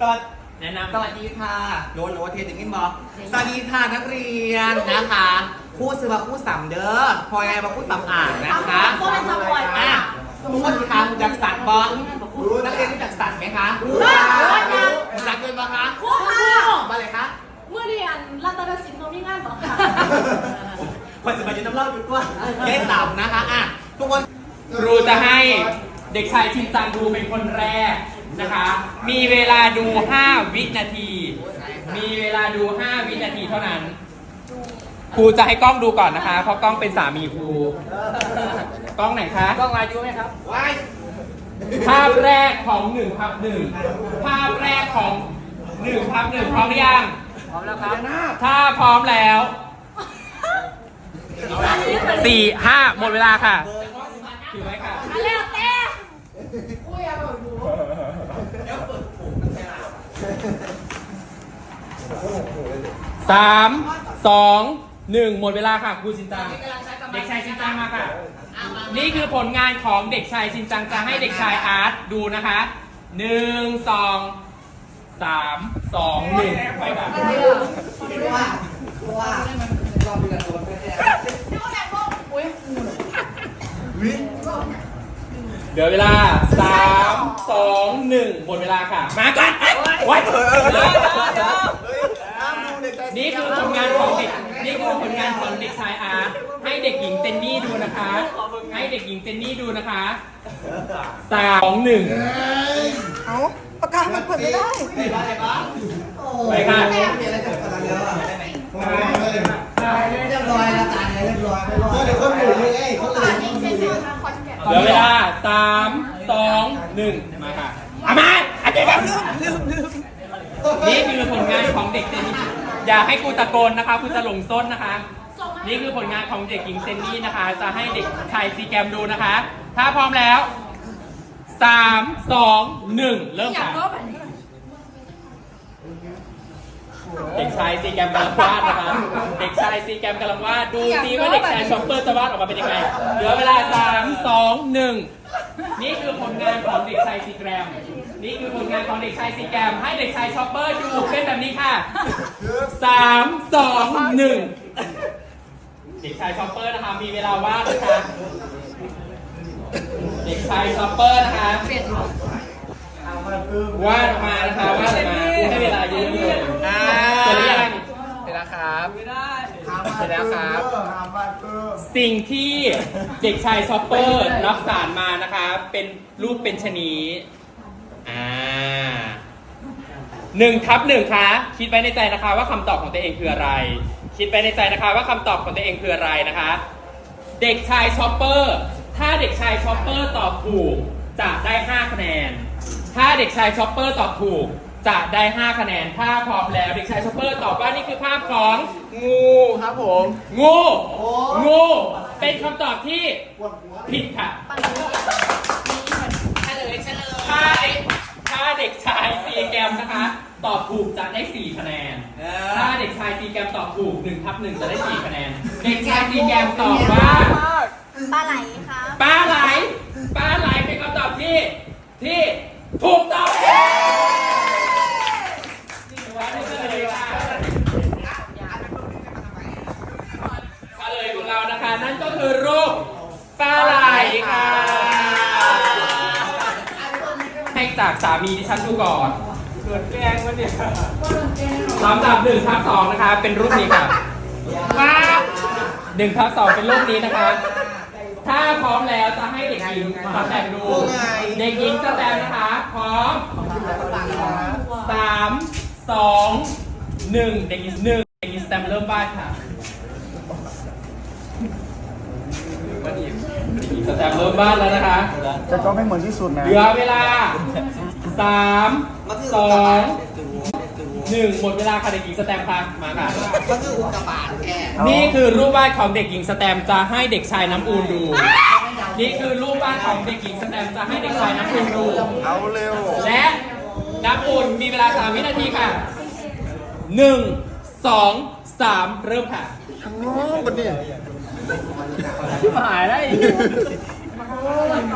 สวัสดีแนะนำสวัสดีค่ะโนตโนตเทสติ้งบอกสวัสดีค่ะนักเรียนนะคะคู่ซื้อมาคู่สามเด้อพอไงมาคู่สามอ่านนะคะก็เป็นสปอยล์อะค่ะทุกคนคะรู้จักสัตว์บอลนักเรียนรู้จักสัตว์ไหมคะรู้จักรู้จักรู้จักเลยปะคะครูค่ะมาเลยคะเมื่อเรียนรัตนศิลป์ตรงนี้งานบอกค่ะคนสมัยจะน้ำเล่าอยู่ตัวเย้สามนะคะอะทุกคนครูจะให้เด็กชายชินจังดูเป็นคนแรก นะคะ มีเวลาดู 5 วินาที มีเวลาดู 5 วินาทีเท่านั้น ครูจะให้กล้องดูก่อนนะคะ เพราะกล้องเป็นสามีครู กล้องไหนคะ กล้องอายุไหมครับว้ายภาพแรกของ1ทับหนึ่งภาพแรกของ1ทับหนึ่งพร้อมหรือยัง พร้อมแล้วครับ ถ้าพร้อมแล้วสี่ห้าหมดเวลาค่ะถือไว้ค่ะ อันแรกเต้ สามสองหนึ่งหมดเวลาค่ะครูชินจัง เด็กชายชินจังมาค่ะ นี่คือผลงานของเด็กชายชินจังจะให้เด็กชายอาร์ตดูนะคะหนึ่งสองสามสองหนึ่งไปค่ะอุ้ยเดี๋ยวเวลาสามสองหนึ่งหมดเวลาค่ะ มาก่อนเอ้ยไว้ นี่คือผลงานของเด็ก นี่คือผลงานของเด็กชายอาร์ตให้เด็กหญิงเจนนี่ดูนะคะ ให้เด็กหญิงเจนนี่ดูนะคะสามสองหนึ่งเอาปากกามันเปิดไม่ได้ไปค่ะเรียบร้อยแล้วตายเรียบร้อยเรียบร้อยเดี๋ยวคนหมุนเลยไอ้เขาตื่นนี่เซ็นๆทางคอนแทคเหลือเวลาสามสองหนึ่งมาค่ะเอามาอาจารย์ครับนี่คือผลงานของเด็กเจนนี่ อย่าให้กูตะโกนนะคะกูจะหลงส้นนะคะ นี่คือผลงานของเด็กหญิงเซนนี่นะคะ จะให้เด็กชายซีแกมดูนะคะ ถ้าพร้อมแล้วสามสองหนึ่งเริ่มค่ะเด็กชายซีแกมกำลังวาดนะคะเด็กชายซีแกมกำลังวาดดูซิว่าเด็กชายช็อปเปอร์จะวาดออกมาเป็นยังไงเหลือเวลาสามสองหนึ่งนี่คือผลงานของเด็กชายซีแกรม นี่คือผลงานของเด็กชายซีแกรมให้เด็กชายช็อปเปอร์ดูเป็นแบบนี้ค่ะสามสองหนึ่งเด็กชายช็อปเปอร์นะคะ มีเวลาวาดนะคะ เด็กชายช็อปเปอร์นะคะวาดออกมานะคะวาดออกมาให้เวลาเยอะเลยอ่าเสร็จหรือยังเสร็จแล้วครับเสร็จแล้วครับ สิ่งที่เด็กชายช็อปเปอร์รับสารมานะคะ เป็นรูปเป็นชะนีอ่า หนึ่งทับหนึ่งคะคิดไว้ในใจนะคะ ว่าคำตอบของตัวเองคืออะไร คิดไว้ในใจนะคะ ว่าคำตอบของตัวเองคืออะไรนะคะ เด็กชายช็อปเปอร์ถ้าเด็กชายช็อปเปอร์ตอบถูกจะได้5คะแนน ถ้าเด็กชายช็อปเปอร์ตอบถูกจะได้ 5 คะแนน ถ้าพร้อมแล้ว เด็กชายช็อปเปอร์ตอบว่านี่คือภาพของงูครับผม งูงูเป็นคำตอบที่ผิดค่ะเฉลยเฉลย ถ้าเด็กถ้าเด็กชายซีแกรมนะคะ ตอบถูกจะได้ 4 คะแนน ถ้าเด็กชายซีแกรมตอบถูก1ทับ1จะได้ 4 คะแนน เด็กชายซีแกรมตอบว่าปลาไหลค่ะปลาไหลปลาไหลเป็นคำตอบที่ที่ถูกต้องว่านี่เฉลยค่ะเฉลยของเรานะคะนั่นก็คือรูปปลาไหลค่ะให้ จากสามีดิฉันดูก่อนเกิดแกล้งวะเนี่ยลำดับหนึ่งทับสองนะคะ เป็นรูปนี้ค่ะหนึ่งทับสองเป็นรูปนี้นะคะ ถ้าพร้อมแล้วจะให้เด็กหญิงสแตมดู เด็กหญิงสแตมนะคะ พร้อมสามสองหนึ่งเด็กหญิงหนึ่งเด็กหญิงสแตมเริ่มบ้านค่ะ เด็กหญิงสแตมเริ่มบ้านแล้วนะคะแต่ก็ไม่เหมือนที่สุดนะเหลือเวลาสามสองหนึ่งหมดเวลาค่ะเด็กหญิงสแตมค่ะมาค่ะก็คืออุกกาบาตแค่นี่คือรูปวาดของเด็กหญิงสแตมจะให้เด็กชายน้ำอูนดู นี่คือรูปวาดของเด็กหญิงสแตมจะให้เด็กชายน้ำอูนดู เอาเร็ว และน้ำอูนมีเวลาสามวินาทีค่ะหนึ่งสองสามเริ่มค่ะทั้งน้องบันนี่ หายได้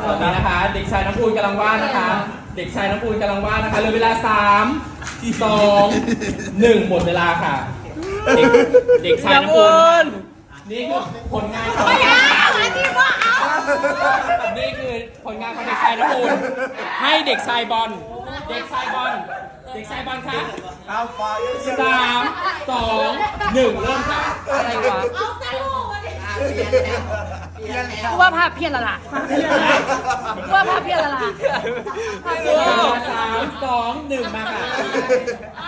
ตอนนี้นะคะ เด็กชายน้ำปูนกำลังวาดนะคะ เด็กชายน้ำปูนกำลังวาดนะคะเหลือเวลาสามสองหนึ่งหมดเวลาค่ะ เด็กเด็กชายน้ำปูนนี่คือผลงานของนี่คือผลงานของเด็กชายน้ำปูนให้เด็กชายบอล เด็กชายบอล เด็กชายบอลคะเอาไฟสามสองหนึ่งเริ่มค่ะอะไรวะ เอาแต่ลูกมาดิกูว่าภาพเพี้ยนและล่ะกูว่าภาพเพี้ยนและล่ะสามสองหนึ่งมาค่ะ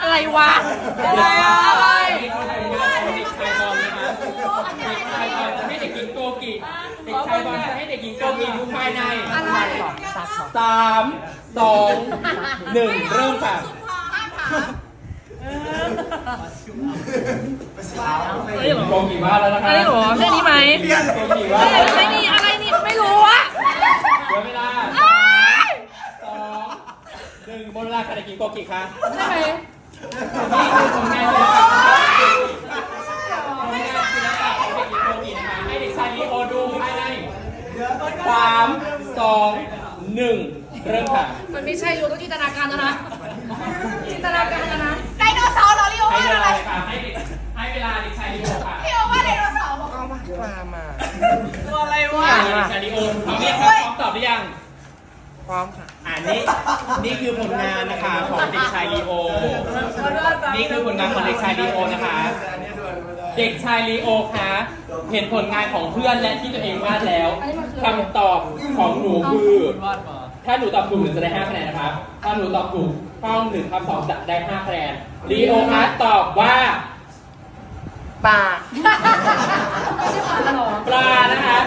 อะไรวะอะไรอะอะไรนี่คือผลงานของเด็กชายบอลนะคะเด็กชายบอลจะให้เด็กหญิงโกกิเด็กชายบอลจะให้เด็กหญิงโกกิดูภายในอะไรสามสองหนึ่งเริ่มค่ะ โกกิว่าแล้วนะคะอะไรหรอแค่นี้ไหมโกกิว่าอะไรนี่อะไรนี่ไม่รู้อะเหลือเวลาสามสองหนึ่งหมดเวลาค่ะเด็กหญิงโกกิค่ะใช่ไหมนี่คือผลงานศิลปะผลงานศิลปะของเด็กหญิงโกกินะคะให้เด็กชายลีโอดูภายในสามสองหนึ่งเริ่มค่ะมันไม่ใช่รู้ต้องจินตนาการแล้วนะจินตนาการแล้วนะไดโนเสาร์ เหรอลิโอะไรค่ะให้เด็กให้เวลาเด็กชายลีโอค่ะลิโอว่าไดโนเสาร์บอกมามามา ตัวอะไรวะ เด็กชายลีโอพร้อมยังครับพร้อมตอบหรือยัง พร้อมค่ะ อ่านี่นี่คือผลงานนะคะของเด็กชายลีโอ นี่คือผลงานของเด็กชายลีโอนะคะ เด็กชายลีโอคะเห็นผลงานของเพื่อนและที่ตัวเองวาดแล้วคำตอบของหนูคือ ถ้าหนูตอบถูกหนูจะได้5คะแนนนะครับ ถ้าหนูตอบถูกข้อหนึ่งคำสองจะได้5คะแนนลีโอคะตอบว่าปลาปลานะคะ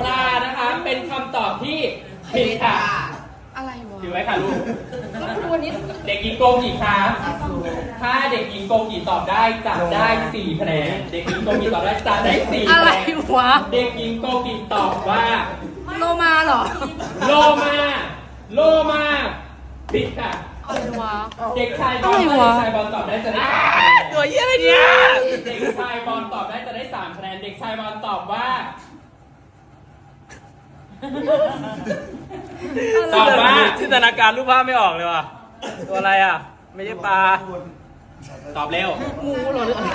ปลานะคะเป็นคำตอบที่ผิดค่ะอะไรวะถือไว้ค่ะลูกแล้วคุณวันนี้เด็กหญิงโกกีคะถ้าเด็กหญิงโกกีตอบได้จะได้4คะแนนเด็กหญิงโกกีตอบได้จะได้4อะไรคะแนนวะเด็กหญิงโกกีตอบว่า โลมาเหรอโลมา โลมาผิดค่ะ อะไรวะ เด็กชายบอลอะไรถ้าเด็วะกชายบอลตอบได้จะได้สามคะแนน ตัวเยี่ยอะไรเนี่ยเด็กชายบอลตอบได้จะได้สามคะแนน เด็กชายบอลตอบว่า ตอบว่า จินตนาการรูปภาพไม่ออกเลยว่ะ ตัวอะไรอะ ไม่ใช่ปลา ตอบเร็ว งูเหรอหรืออะไร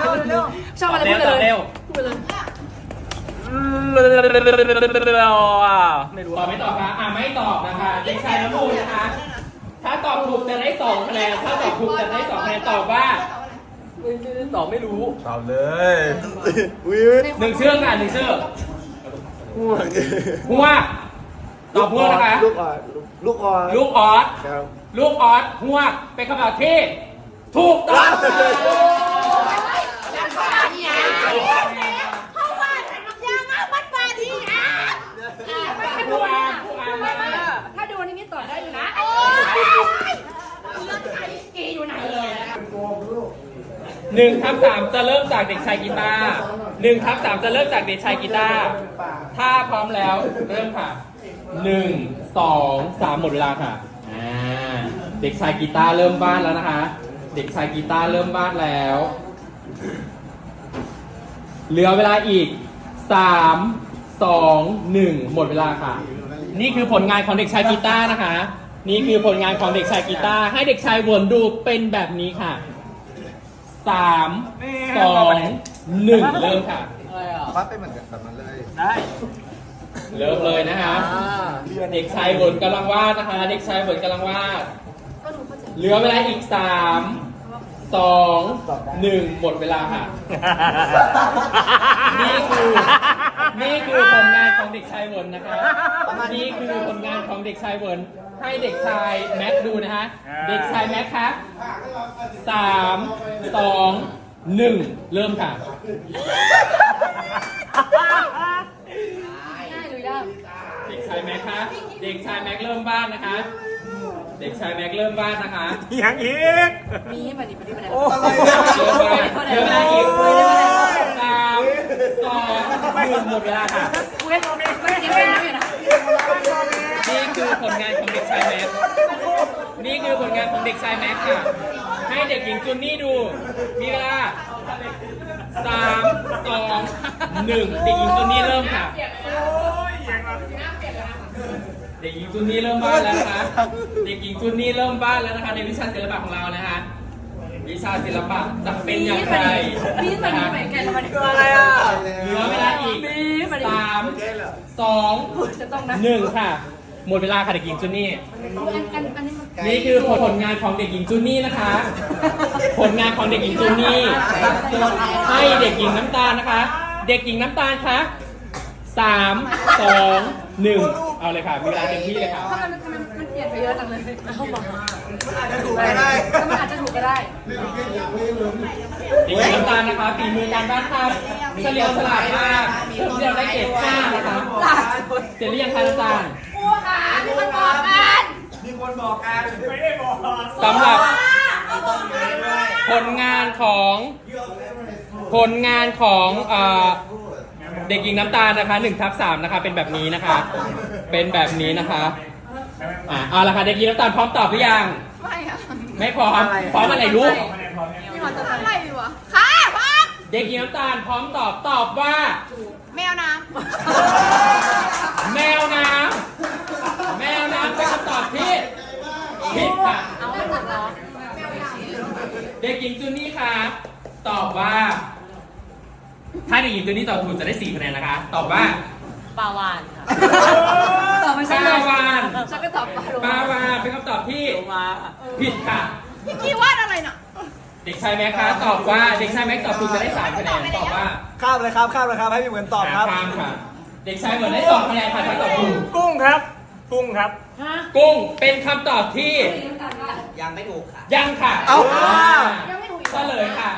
ชอบตออะบไรเร็พูวดตเลอบยเร็วพูดไปเลย ไม่รู้ตอบไม่ตอบคะอ่าไม่ตอบนะคะเด็กชายน้ำมูลนะคะ ถ้าตอบถูกจะได้สองคะแนน ถ้าตอบถูกจะได้สองคะแนน ตอบว่าตอบไม่รู้ตอบเลยอุ้ยหนึ่งเชื่องค่ะหนึ่งเชื่องห่วงหัวกตอบหัวกนะคะ ลูกอ่อนลูกอ่อนลูกออสครับลูกออสหัวกเป็นคำตอบที่ถูกต้อง เข้าบ้านใส่น้ำยางอะวัดบ้านนี่อะ ผู้อ่านผู้อ่านมา ถ้าดูนี่ตอบได้อยู่นะ โอ้ย กีอยู่ไหน หนึ่งทับสามจะเริ่มจากเด็กชายกีตาร์หนึ่งทับสามจะเริ่มจากเด็กชายกีตาร์ถ้าพร้อมแล้วเริ่มค่ะหนึ่งสองสามหมดเวลาค่ะอ่าเด็กชายกีตาร์เริ่มวาดแล้วนะคะ เด็กชายกีตาร์เริ่มวาดแล้ว เหลือเวลาอีกสามสองหนึ่งหมดเวลาค่ะ นี่คือผลงานของเด็กชายกีตาร์นะคะ นี่คือผลงานของเด็กชายกีตาร์ให้เด็กชายวนดูเป็นแบบนี้ค่ะ สามสองหนึ่งเริ่มค่ะวัดไปเหมือนกันแบบนั้นเลย ได้เริ่มเลยนะคะเด็กชายวนกำลังวาดนะคะ เด็กชายวนกำลังวาดเหลือเวลาอีกสามสองหนึ่งหมดเวลาค่ะ นี่คือนี่คือผลงานของเด็กชายเวิร์นนะคะนี่คือผลงานของเด็กชายเวิร์น ให้เด็กชายแม็กดูนะคะเด็กชายแม็กครับสามสองหนึ่งเริ่มค่ะง่ายหรือยากเด็กชายแม็กครับเด็กชายแม็กเริ่มบ้านนะคะ เด็กชายแม็กเริ่มบ้านนะคะ ยังอีก มีปฏิปฏิปฏิโอ้เริ่มบ้านเริ่มเวลาอีกสามสองหนึ่งหมดเวลาค่ะเว้ยไม่ยังไม่ยังไม่นะ นี่คือผลงานของเด็กชายแม็กนี่คือผลงานของเด็กชายแม็กค่ะ ให้เด็กหญิงจุนนี่ดู มีเวลาสามสองหนึ่งเด็กหญิงจุนนี่เริ่มค่ะ เด็กหญิงจุนนี่เริ่มบ้านแล้วนะคะ เด็กหญิงจุนนี่เริ่มบ้านแล้วนะคะในวิชาศิลปะของเรานะคะ วิชาศิลปะจะเป็นอย่างไรบีมันมีเหมือนกันมันตัวอะไรอะเหลือเวลาอีกบีมันสามสองจะต้องนะหนึ่งค่ะ หมดเวลาค่ะเด็กหญิงจุนนี่อันอันอันนี้มันนี่คือผลงานของเด็กหญิงจูนี่นะคะ ผลงานของเด็กหญิงจูนี่ ให้เด็กหญิงน้ำตาลนะคะ เด็กหญิงน้ำตาลคะสามสองหนึ่ง เอาเลยค่ะ มีเวลาเต็มที่เลยค่ะ ถ้ามันทำไมมันเปลี่ยนไปเยอะจังเลยเข้ามาถูกไม่ได้ถ้ามันอาจจะถูกก็ได้เด็กหญิงน้ำตาลนะคะฝีมือการบ้านค่ะเฉลียวฉลาดมากเพิ่มเดียวได้เกรดห้านะคะเสร็จหรือยังคะน้ำตาลครูค่ะที่มันบอกกันมีคนบอกกันสำหรับผลงานของผลงานของเอ่อเด็กหญิงน้ำตาลนะคะ1ทับ3นะคะเป็นแบบนี้นะคะ เป็นแบบนี้นะคะอะเอาละค่ะเด็กหญิงน้ำตาลพร้อมตอบหรือยังไม่ค่ะไม่พร้อมพร้อมอะไรลูกนี่มันจะทำอะไรดีวะค่ะพ่อเด็กหญิงน้ำตาลพร้อมตอบตอบว่า แมวน้แมวน้ำแมวน้ำเป็นคำตอบที่ผิดค่ะเอาไม่ถูกเหรอเด็กหญิงจูนี่ค่ะตอบว่า ถ้าเด็กหญิงจูนี่ตอบถูกจะได้4คะแนนนะคะ ตอบว่า ปลาวานค่ะ ตอบไม่ใช่ปลาวานฉันก็ตอบปลาวานเป็นคำตอบที่ผิดค่ะ พี่กี้วาดอะไรน่ะ เด็กชายแม็กซ์ตอบว่าเด็กชายแม็กตอบถูกจะได้สามคะแนนตอบว่าข้ามเลยครับข้ามเลยครับให้พี่เหมือนตอบครับ หาความค่ะ เด็กชายเหมือนได้สองคะแนนค่ะถ้าตอบถูกกุ้งครับ กุ้งครับกุ้งเป็นคำตอบที่ยังไม่ถูกค่ะ ยังค่ะเอ้า ยังไม่ถูกอีกเลยค่ะ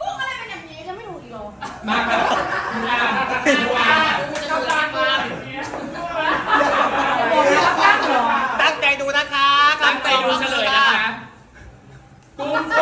กุ้งอะไรเป็นอย่างนี้ยังไม่ถูกอีกเหรอมาครับคุณอาคุณอาคุณ ดูเฉลยนะคะกุ้งโ